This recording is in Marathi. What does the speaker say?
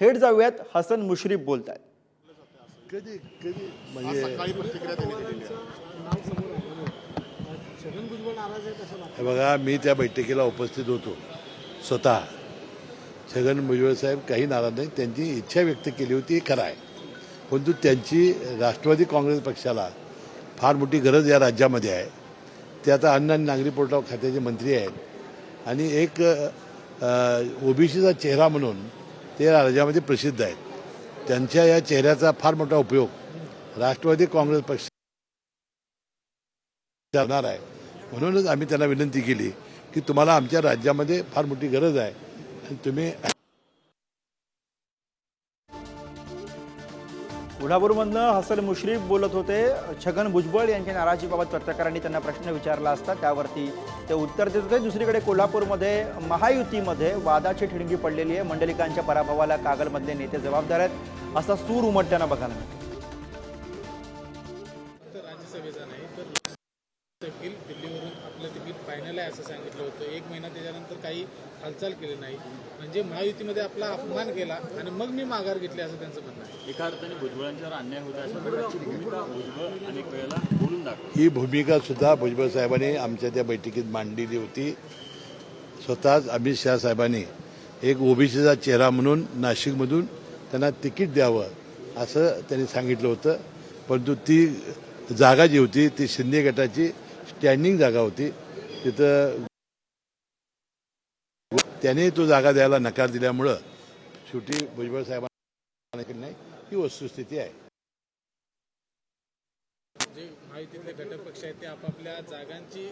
थेट जाऊयात हसन मुश्रीफ बोलत आहेत कधी? कधी म्हणजे हे बघा मी त्या बैठकीला उपस्थित होतो. स्वतः. छगन भुजबळ साहेब काही नाराज नाही त्यांची इच्छा व्यक्त केली होती हे खरं आहे. परंतु त्यांची राष्ट्रवादी काँग्रेस पक्षाला फार मोठी गरज या राज्यामध्ये आहे. ते आता अन्न आणि नागरी पुरवठा खात्याचे मंत्री आहेत. आणि एक ओबीसीचा चेहरा म्हणून ते राज्यामध्ये प्रसिद्ध आहेत. त्यांच्या या चेहऱ्याचा फार मोठा उपयोग राष्ट्रवादी काँग्रेस पक्ष करणार आहे. म्हणूनच आम्ही त्यांना विनंती केली की तुम्हाला आमच्या राज्यामध्ये फार मोठी गरज आहे. आणि तुम्ही कोल्हापूरमधनं हसन मुश्रीफ बोलत होते. छगन भुजबळ यांच्या नाराजीबाबत पत्रकारांनी त्यांना प्रश्न विचारला असता. त्यावरती ते उत्तर देत होते. दुसरीकडे कोल्हापूरमध्ये महायुतीमध्ये वादाची ठिणगी पडलेली आहे. मंडलिकांच्या पराभवाला कागलमधले नेते जबाबदार आहेत. असा सूर उमटताना बघायला मिळतो. तिकीट फायनल आहे असं सांगितलं होतं. एक महिना त्याच्यानंतर काही हालचाल केली नाही. म्हणजे महायुतीमध्ये आपला अपमान केला आणि मग मी माघार घेतली असं त्यांचं म्हणणं आहे. एका अर्थाने भुजबळांच्यावर अन्याय होता अशा प्रकारची भूमिका भुजबळ अनेक वेळेला बोलून दाखवतो ही भूमिका सुद्धा भुजबळ साहेबांनी आमच्या त्या बैठकीत मांडलेली होती. स्वतःच अमित शहा साहेबांनी एक ओबीसीचा चेहरा म्हणून नाशिकमधून त्यांना तिकीट द्यावं असं त्यांनी सांगितलं होतं. परंतु ती जागा जी होती ती शिंदे गटाची स्टँडिंग जागा होती. तिथं त्याने तो जागा द्यायला नकार दिल्यामुळं शेवटी भुजबळ साहेबांना नाही ही वस्तुस्थिती आहे. जे महायुतीतले घटक पक्ष आहेत ते आपापल्या जागांची